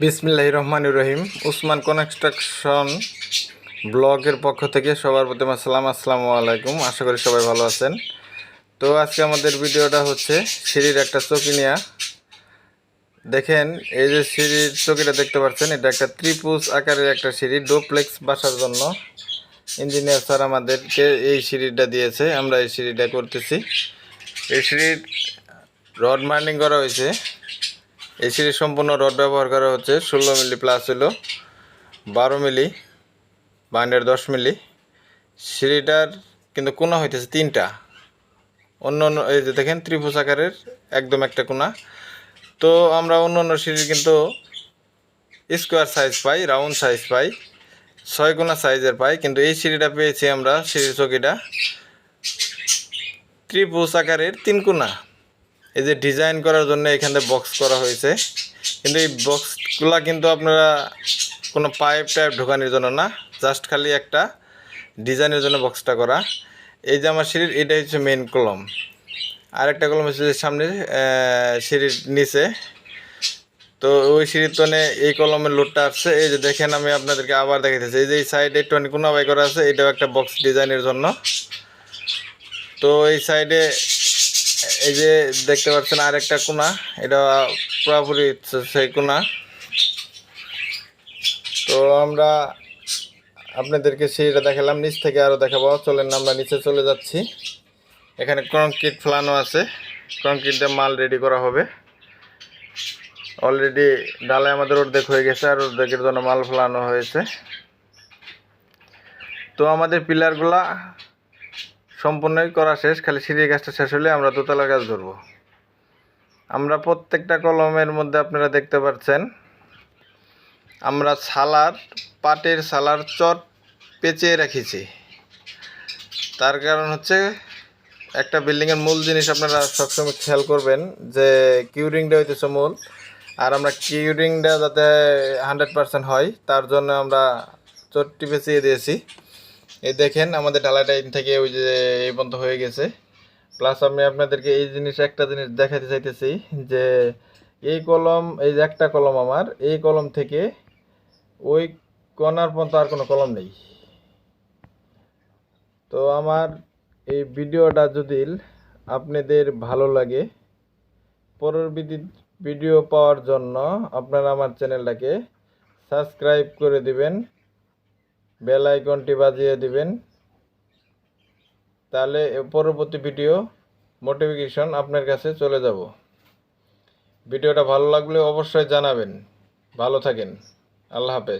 বিসমিল্লাহ রহমান রহিম উসমান কনস্ট্রাকশন ব্লগের পক্ষ থেকে সবার প্রতি আসসালাম আসসালামু আলাইকুম। আশা করি সবাই ভালো আছেন। তো আজকে আমাদের ভিডিওটা হচ্ছে সিঁড়ির একটা চৌকি নেয়া। দেখেন, এই যে সিঁড়ির চৌকিটা দেখতে পাচ্ছেন, এটা একটা ত্রিপুজ আকারের একটা সিঁড়ি, ডোপ্লেক্স বাসার জন্য। ইঞ্জিনিয়ার স্যার আমাদেরকে এই সিঁড়িটা দিয়েছে, আমরা এই সিঁড়িটা করতেছি। এই সিঁড়ির রড মার্নিং করা হয়েছে। এই সিঁড়ির সম্পূর্ণ রড ব্যবহার করা হচ্ছে, ষোলো মিলি প্লাস হলো, বারো মিলি বান্ডের দশ মিলি। সিঁড়িটার কিন্তু কোনা হইতেছে তিনটা। অন্য অন্য, এই যে দেখেন ত্রিভুজ আকারের একদম একটা কোনা। তো আমরা অন্য অন্য সিঁড়ির কিন্তু স্কোয়ার সাইজ পাই রাউন্ড সাইজ পাই, ছয় কোনা সাইজের পাই, কিন্তু এই সিঁড়িটা পেয়েছি আমরা, সিঁড়ির চকিটা। ত্রিভুজ আকারের তিন কোনা। এই যে ডিজাইন করার জন্য এখানে বক্স করা হয়েছে। কিন্তু এই বক্সগুলা কিন্তু আপনারা কোনো পাইপ টাইপ ঢোকানোর জন্য না জাস্ট খালি একটা ডিজাইনের জন্য বক্সটা করা। এই যে আমার সিঁড়ির এটা হচ্ছে মেন কলম। আর একটা কলম হচ্ছে যে সামনে সিঁড়ির নিচে। তো ওই সিঁড়ির তনে এই কলমের লোডটা আসছে। এই যে দেখেন, আমি আপনাদেরকে আবার দেখাইতেছি। এই যে এই সাইডে একটু কোনা বাই করা আছে, এটাও একটা বক্স ডিজাইনের জন্য। তো এই সাইডে এই যে দেখতে পাচ্ছেন আর একটা কোনা, এটা পুরোপুরি সেই কোনা। তো আমরা আপনাদেরকে সেইটা দেখালাম, নিচ থেকে আরও দেখাবো। চলেন আমরা নিচে চলে যাচ্ছি। এখানে কংক্রিট ফেলানো আছে। কংক্রিটে মাল রেডি করা হবে। অলরেডি ডালে আমাদের অর্ধেক হয়ে গেছে, আর অর্ধেকের জন্য মাল ফেলানো হয়েছে। তো আমাদের পিলারগুলা সম্পূর্ণই করা শেষ, খালি সিঁড়ি গাছটা শেষ হলে আমরা দোতলা গাছ ধরবো। আমরা প্রত্যেকটা কলমের মধ্যে আপনারা দেখতে পাচ্ছেন, আমরা সালার, পাটের সালার চট পেঁচিয়ে রেখেছি। তার কারণ হচ্ছে একটা বিল্ডিংয়ের মূল জিনিস আপনারা সবসময় খেয়াল করবেন যে কিউরিংটা হইতেছে মূল, আর আমরা কিউরিংটা যাতে হান্ড্রেড পার্সেন্ট হয়, তার জন্য আমরা চটটি পেঁচিয়ে দিয়েছি। এই দেখেন আমাদের ঢালাইটা ইন থেকে ওই যে এই পর্যন্ত হয়ে গেছে। প্লাস আমি আপনাদেরকে এই জিনিস, একটা জিনিস দেখাতে চাইতেছি যে এই কলম, এই যে একটা কলম আমার, এই কলম থেকে ওই কর্নার পর্যন্ত আর কোনো কলম নেই। তো আমার এই ভিডিওটা যদি আপনাদের ভালো লাগে পরবর্তী ভিডিও পাওয়ার জন্য আপনারা আমার চ্যানেলটাকে সাবস্ক্রাইব করে দিবেন। বেল আইকনটি বাজিয়ে দিবেন। তাহলে পরবর্তী ভিডিও মোটিফিকেশন আপনার কাছে চলে যাব। ভিডিওটা ভালো লাগলে অবশ্যই জানাবেন। ভালো থাকেন। আল্লাহ হাফেজ।